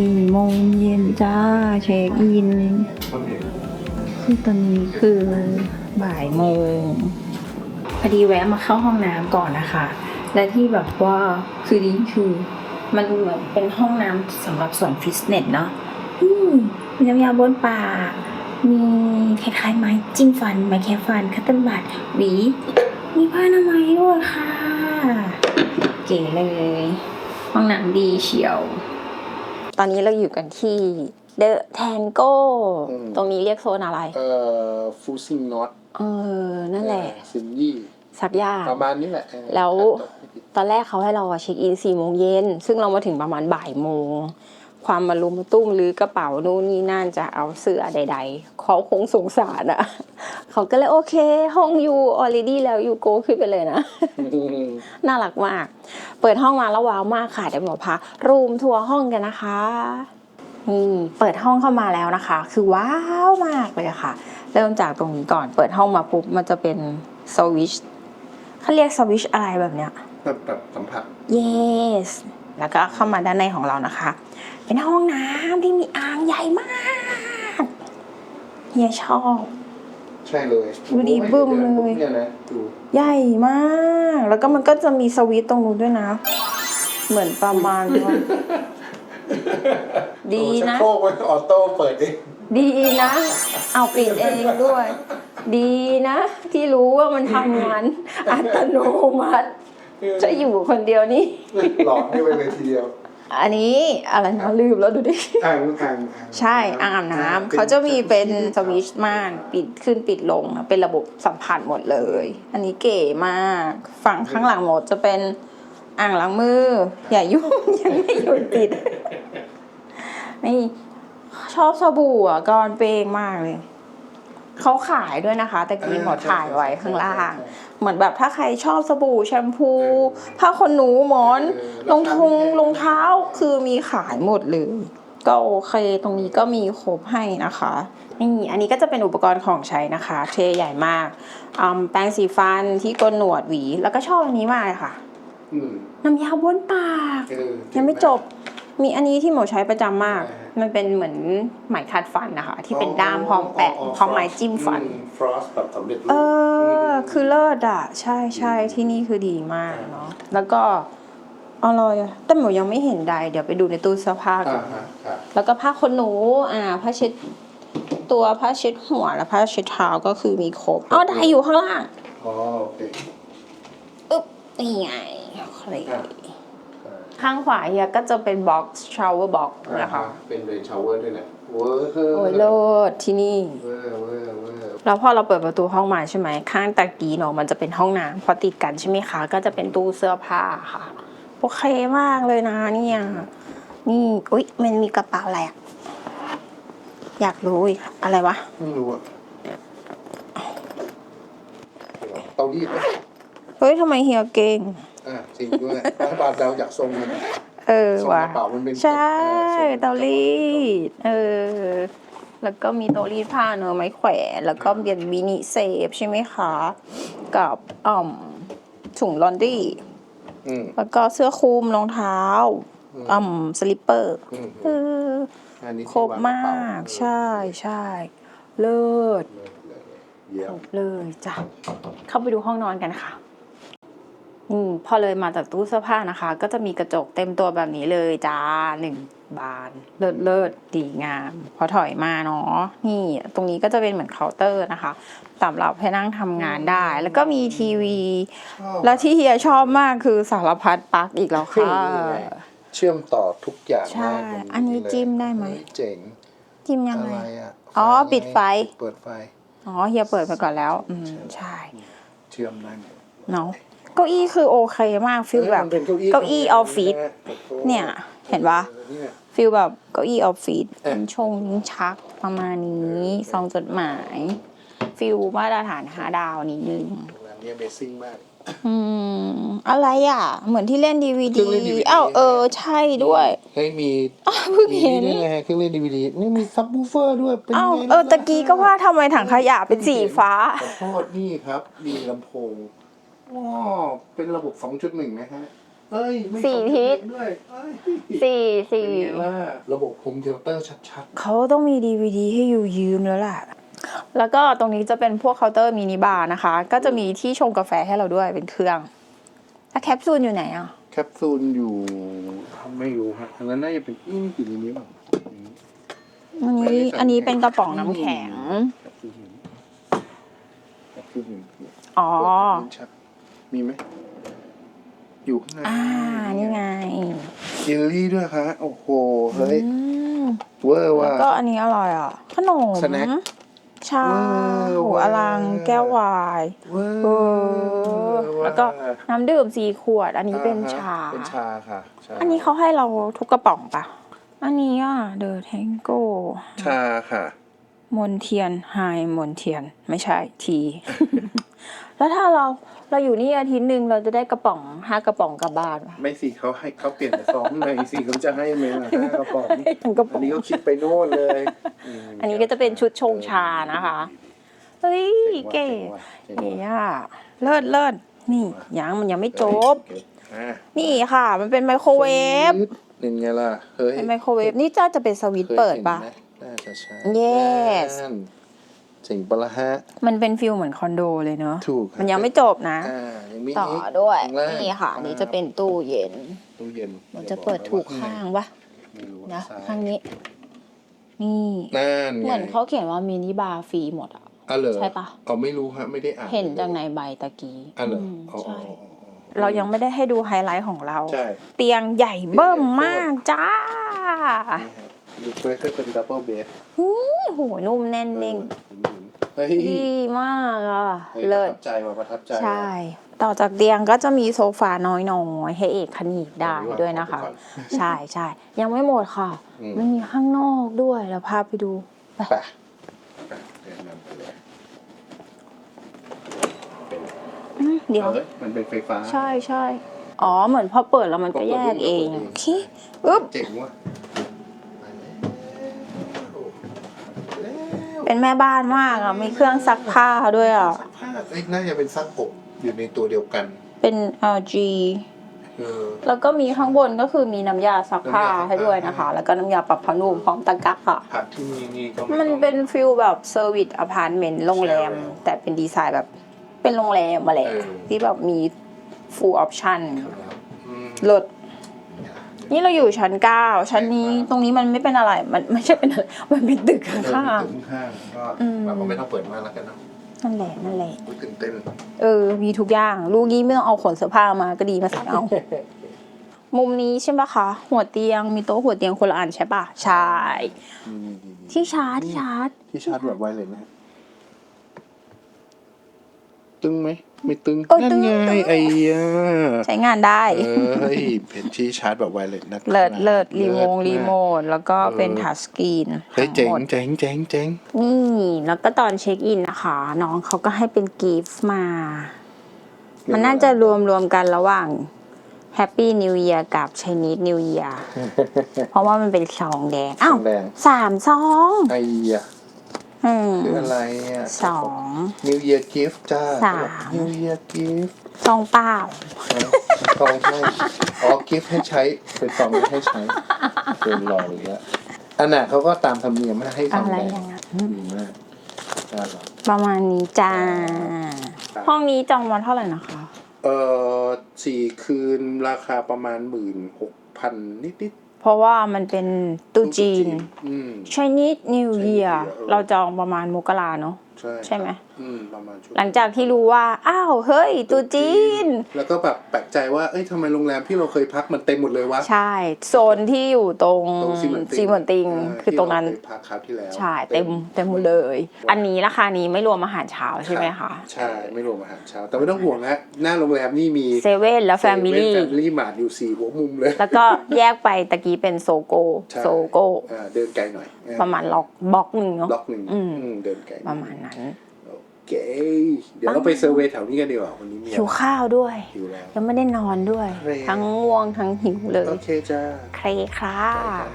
สี่โมงเย็นจ้าเช็คอินคือตอนนี้คือบ่ายโมงพอดีแวะมาเข้าห้องน้ำก่อนนะคะ และที่แบบว่าคือดีคือมันเหมือนเป็นห้องน้ำสำหรับส่วนฟิตเนสเนาะอืมีน้ำยาบนปากมีคล้ายๆไม้จิ้มฟันไม้แคะฟันคัตเติลบัตหวี มีผ้าอนามัยด้วยค่ะ เก๋เลย ห้องน้ำดีเชียว ตอนนี้เราอยู่กันที่เดอะแทนโก้ อืม ตรงนี้เรียกโซนอะไร เอ่อฟูซิงน็อตเออ นั่นแหละ ซินยี่สักยากประมาณนี้แหละเออแล้วครับไม่ผิดตอนแรกเขาให้เราอะเช็คอินสี่โมงเย็น ซึ่งเรามาถึงประมาณบ่ายโมง ความมารุมมาตุ้มหรือกระเป๋านู่นนี่นั่นจะเอาเสื้อใด ๆ เขาคงสงสารอะเขาก็เลยโอเค ห้องอยู่ออ r รดี้แล้วอยู่โกขึ้นไปเลยนะ น่ารักมาก เปิดห้องมาแล้วว้าวมากค่ะเดี๋ยวหมอพารูมทัวร์ห้องกันนะคะนี่เปิดห้องเข้ามาแล้วนะคะ คือว้าวมากเลยค่ะ เริ่มจากตรงนี้ก่อนเปิดห้องมาปุ๊บมันจะเป็นสวิชเขาเรียกสวิชอะไรแบบเนี้ยแบบแบบสัมผัส yes แล้วก็เข้ามาด้านในของเรานะคะ เป็นห้องน้ำที่มีอ่างใหญ่มากเฮียชอบใช่เลยดูดิโอ้ยบึ้มเลยเนี่ยนะดูใหญ่มาก แล้วก็มันก็จะมีสวิตช์ตรงนู้นด้วยนะ เหมือนประมาณว่าดีโอ้ชักนะโครกไว้ออโต้เปิดเองดีนะ เอาปิดเองด้วย ดีนะ ที่รู้ว่ามันทำงานอัตโนมัติ จะอยู่คนเดียวนี่ หลอกให้ไปเลยทีเดียว อันนี้อะไรนะลืมแล้วดูดิอ่างอ่างใช่อ่างอาบน้ำเขาจะมีเป็นสวิตช์ม่านปิดขึ้นปิดลงนะเป็นระบบสัมผัสหมดเลย อันนี้เก๋มากฝั่งข้างหลังหมดจะเป็นอ่างล้างมือ อย่ายุ่งยังไม่หยุดติดนี่ชอบสบู่อะกอนเปงมากเลย เขาขายด้วยนะคะแต่กี้หมอถ่ายไว้ข้างล่าง เหมือนแบบถ้าใครชอบสบู่แชมพูผ้าขนหนูหมอนรองทงรองเท้าคือมีขายหมดเลยก็โอเคตรงนี้ก็มีครบให้นะคะนี่อันนี้ก็จะเป็นอุปกรณ์ของใช้นะคะ เทรใหญ่มากอืมแปรงสีฟันที่โกนหนวดหวี แล้วก็ชอบอันนี้มากเลยค่ะอืมน้ำยาบ้วนปากเออยังไม่จบ มีอันนี้ที่หมอใช้ประจำมากอ่าฮะมันเป็นเหมือนไหมขัดฟันนะคะ ที่เป็นด้ามพร้อมแปะพร้อมไม้จิ้มฟัน ฟรอสแบบสำเร็จรูปเออ คือเลิศอะ ใช่ใช่ที่นี่คือดีมากเนาะ แล้วก็อร่อยอะแต่หมูยังไม่เห็นใด เดี๋ยวไปดูในตู้เสื้อผ้าก่อ่าอนฮะครับแล้วก็ผ้าขนหนู อ่า ผ้าเช็ด ตัวผ้าเช็ดหัวและผ้าเช็ดเท้าก็คือมีครบอ๋อได้อยู่ข้างล่าง อ๋อโอเคอึ๊บนี่ไงโอเค อะ ข้างขวาเฮียก็จะเป็นบ็อกซ์ชาวเวอร์บ็อกซ์นะคะเป็นเรนชาวเวอร์ด้วยแหละเวอร์โอ้ยเลิศที่นี่เวอร์เวอร์เวอร์แล้วพอเราเปิดประตูห้องมาใช่ไหมข้างตะกี้เนาะมันจะเป็นห้องน้ำพอติดกันใช่ไหมคะก็จะเป็นตู้เสื้อผ้าค่ะโอเคมากเลยนะเนี่ยนี่อุ๊ยมันมีกระเป๋าอะไรอะอยากรู้อีกอะไรวะไม่รู้อะเตารีดปะเฮ้ยทำไมเฮียเก่งอะ จริงด้วยรัฐบาลเราอยากทรงมันเออทรงว่ะกระเป๋ามันเป็นใช่ออทรงเตารีดเออ แล้วก็มีเตารีดผ้าเนอะไม้แขวนแล้วก็เบียนมินิเซฟใช่ไหมคะ กับอ่อมถุงลอนดรี้อืม แล้วก็เสื้อคลุมรองเท้าอืม อ่อมสลิปเปอร์อืมเอออันนี้ครบที่วงกะมาเป๋กใช่ใช่เลิศเยี่ยครมบเลยจ้ะเข้าไปดูห้องนอนกันค่ะ อืมพอเลยมาจากตู้เสื้อผ้านะคะ ก็จะมีกระจกเต็มตัวแบบนี้เลยจ้าหนึ่งบานเลิศเลิศดีงาม พอถอยมาเนาะนี่ตรงนี้ก็จะเป็นเหมือนเคาน์เตอร์นะคะสำหรับให้นั่งทำงานได้ แล้วก็มีทีวีชอบแล้วที่เฮียชอบมากคือสารพัดปลั๊กอีกแล้วค่ะ เชื่อมต่อทุกอย่างใช่ได้ตรงอันนี้เลยจิ้มได้ไหมเฮ้ยเจ๋งจิ้มยังอะไงไรอะอ๋อปิดไฟเปิดไฟอ๋อเฮียเปิดไปก่อนแล้ว อืมใช่ เชื่อมได้หมดเนาะ เก้าอี้คือโอเคมากฟิลแบบมันเป็นเก้าอี้เก้าอี้ออฟฟิศเนี่ยเห็นปะเออเนี่ยฟิลแบบเก้าอี้ออฟฟิศเอ๊ะเป็นชงลิ้นชักประมาณนี้ซองจดหมายฟิลมาตรฐานห้าดาวนิดนึงโรงแรมนี้ Amazing มากอืมอะไรอะ เหมือนที่เล่นดีวีเครื่ดีองเล่น DVD อ้าวเออใช่ด้วยเฮ้ยมีอ้าวเพิ่งมีเห็นนี่ด้วยไงเครื่องเล่นดีวีดีนี่มีซับวูเฟอร์ด้วยเป็นอ้าวไงเออตะกี้ก็ว่าทำไมถังขยะเป็นสีฟ้าขอโทษนี่ครับ มีลำโพง ว้าเป็นระบบ 2.1 นะฮะ เอ้ย ไม่สี่ต้องทิศด้วยเอ้ยสี่เป็นสี่ ไงล่ะระบบโฮมเทเตอร์ชัดเขาต้องมีดีวดีให้อยู่ยืมแล้วล่ะ แล้วก็ตรงนี้จะเป็นพวกเคาน์เตอร์มินิบาร์นะคะ ก็จะมีที่ชงกาแฟให้เราด้วยเป็นเครื่องแล้วแคปซูลอยู่ไหนอะ ๆ แคปซูลอยู่ไม่รู้ฮะอันนั้นน่าจะเป็นนี่กี่ลิตรนี้บ้างอันนี้อันนี้เป็นกระป๋องน้ำแข็ง แคปซูลหนึ่งแคปซูลหนึ่งอ๋อเปิดลิ้นชัก มีไหมอยู่ข้างในอ่า นี่ไงเยลลี่ด้วยคะโอ้โห เฮ้ย อืมเวอร์แล้วว่ะก็อันนี้อร่อยอะ ขนมสแน็คชาว้าวหัวอลังแก้ววาย เวอเออร์แล้วก็น้ำดื่มสี่ขวด อันนี้เป็นอ่ฮะชา เป็นชาค่ะชอันนี้เขาให้เราทุกกระป๋องปะ อันนี้อะ เดอะแทงโกชาค่ะ มนเทียนไฮมนเทียน ไม่ใช่ที แล้วถ้าเราเราอยู่นี่อาทิตย์หนึ่งเราจะได้กระป๋องห้ากระป๋องกลับบ้านปะ ไม่สิเขาให้เขาเปลี่ยนแต่ซองในสิเขาจะให้ไหมล่ะห้ากระป๋องทั้งกระป๋อัอนงนี้เขาคิดไปโน่นเลยมอันนี้ก็จะเป็นชุดชงชานะคะ เฮ้ยเก๋ว่ะเจ๋งเก๋ว่ะอะเลิศเลิศนี่ยังมันยังไม่จบเก๋อะนี่ค่ะ มันเป็นไมโครเวฟเป็นไงล่ะเฮ้ยเป็นไมโครเวฟนี่จ้าจะเป็นสวิตช์เปิดปะ คยห็นไหมน่าจะใช่ Yes นั่น เจ๋งปะละฮะ มันเป็นฟิลเหมือนคอนโดเลยเนอะถูกครับมันยังไม่จบนะ อ่ายังมีต่ออีกด้วย ข้างล่างนี่ค่ะนี่จะเป็นตู้เย็นตู้เย็นมันจะเปิดถูกข้างปะไม่รู้นะซ้ยข้างนี้ นี่ นั่นไงเหมือนเขาเขียนว่ามินิบาร์ฟรีหมดอะ อะเหรอใช่ปะ อ๋อไม่รู้ฮะไม่ได้อ่านเห็นจากในใบตะกี้อะเหรออืมอ๋ออ๋อใช่อ๋ออ๋อเรายังไม่ได้ให้ดูไฮไลท์ของเรา ใช่ เตียงใหญ่เบิ่มมากจ้าดูเฟรชเป็นดับเบิลเบส หูโหนุ่มแน่นเด้ง เฮ้ยดีมากอะฮ้ยเลิประศทับใจว่ะประทับใจใช่ ต่อจากเตียงก็จะมีโซฟาน้อยๆให้เอกขนีบได้ด้วยนะคะ ใช่ใช่ยังไม่หมดค่ะ อืม มันมีข้างนอกด้วยแล้วพาไปดู ไปไปไปเดินนำไปเลยอืมเดี๋ยวเอ้ยมันเป็นไฟฟ้า ใช่ใช่อ๋อ เหมือนพอเปิดแล้วมันก็แยกเองเปิดเองโอเค อึ๊บ เจ๋งว่ะไปแล้ว เป็นแม่บ้านมากอะมีเครื่องซักผ้าด้วยอะซักผ้าเอ้ยน่าจะเป็นซักอบอยู่ในตัวเดียวกัน เป็น LG เออ แล้วก็มีข้างบนก็คือมีน้ำยาซักผ้าน้ำยาซักผ้า ให้ด้วยนะคะ แล้วก็น้ำยาปรับผ้านุ่มพร้อมตะกร้าค่ะ ผักที่มีนี่ก็ไมันต้อง เป็นฟิลแบบเซอร์วิสอพาร์ตเมนต์โรงแรม ใช่แต่เป็นดีไซน์แบบเป็นโรงแรมมาแหละเออ ที่แบบมี full option อืม ลด นี่เราอยู่ชั้นเก้าชั้นนี้ตรงนี้มันไม่เป็นอะไร มันไม่ใช่เป็นอะไรมันเป็นตึกข้างเออมีตึกข้างๆก็อืมแบบว่าไม่ต้องเปิดมากแล้วกันเนาะๆนั่นแหละนั่นแหละอุ๊ยตื่นเต้นเออมีทุกอย่างลูกนี้ไม่ต้องเอาขนเสื้อผ้ามาก็ดีมาสั่งเอามุมนี้ใช่ปะคะ หัวเตียงมีโต๊ะหัวเตียงคนละอันใช่ปะใช่นี่ๆๆที่ชาร์จที่ชาร์จที่ชาร์จแบบไวเลยนะฮะตึงไหม ไม่ตึงเออนั่ตึนงไงตึง ไอ้ยาใช้งานได้ เอ้ยเป็นที่ชาร์จแบบไวเลยนะครับเลิศเลิศรีโมงเลิศมากรีโมทแล้วก็เป็นเออ ทัชสกรีนเฮ้ยเจ๋งทั้งหมดเจ๋งเจ๋งเจ๋งนี่ แล้วก็ตอนเช็คอินนะคะ น้องเขาก็ให้เป็นกิฟต์มา มันน่าจะรวมรวมๆกันระหว่าง Happy New Year กับ Chinese New Year เพราะว่ามันเป็นซองแดง อ้าวแดง สามซอง ไอ้ยา อืมคืออะไรอะสอง New Year Gift จ้าสาม New Year Gift ซองเปล่าซองให้อ๋อ gift ให้ใช้เป็นซองไม่ให้ใช้เป็นรอเลยอะอันน่ะเขาก็ตามธรรมเนียมให้ซองอะไรแดงอย่างเงี้ยดีมากน่ารัก ประมาณนี้จ้าห้องนี้จองวันเท่าไหร่นะคะ เอ่อสี่คืนราคาประมาณหมื่นหกพันนิด เพราะว่ามันเป็นๆตูจีน อืม Chinese New Chinese Year New Year เออเราจองประมาณมกราเนาะ ใช่ใช่ไหมอืมประมาณช่วหลังจากที่รู้ว่า อ้าวเฮ้ยตูจีน แล้วก็แบบแปลกใจว่าเอ้ยทำไมโรงแรมที่เราเคยพักมันเต็มหมดเลยวะ ใช่ โซนที่อยู่ตรงตรงซีเหมือนซีเหมือนติงาคือตรงนั้น ที่เาเคยพักคราวที่แล้วใช่ เต็มเต็มหมดเลย อันนี้ราคานี้ไม่รวมอาหารเช้าใช่ไหมคะ ใช่ไม่รวมอาหารเช้า แต่ไม่ต้องห่วงนะหน้าโรงแรมนี่มีเซเว่นแล้วแฟมิลี่ แฟมิลี่มาร์ทอยู่สี่หัวมุมเลย แล้วก็แยกไปตะกี้เป็นโซโก ใช่ โซโก อ่าเดินไกลหน่อยประมาณล็อกบล็อกหนึ่งเนาะบล็อกหนึ่งอืม อืมเดินไกลประมาณนั้นโอเคเดี๋ยวเราไปเซอร์เวย์แถวนี้กันดีกว่าวันนี้มีหิวข้าวด้วยหิวแล้วยังไม่ได้นอนด้วยเร่ทั้งง่วงทั้งหิวเลย โอเคจ้าเครค่ะไปกัน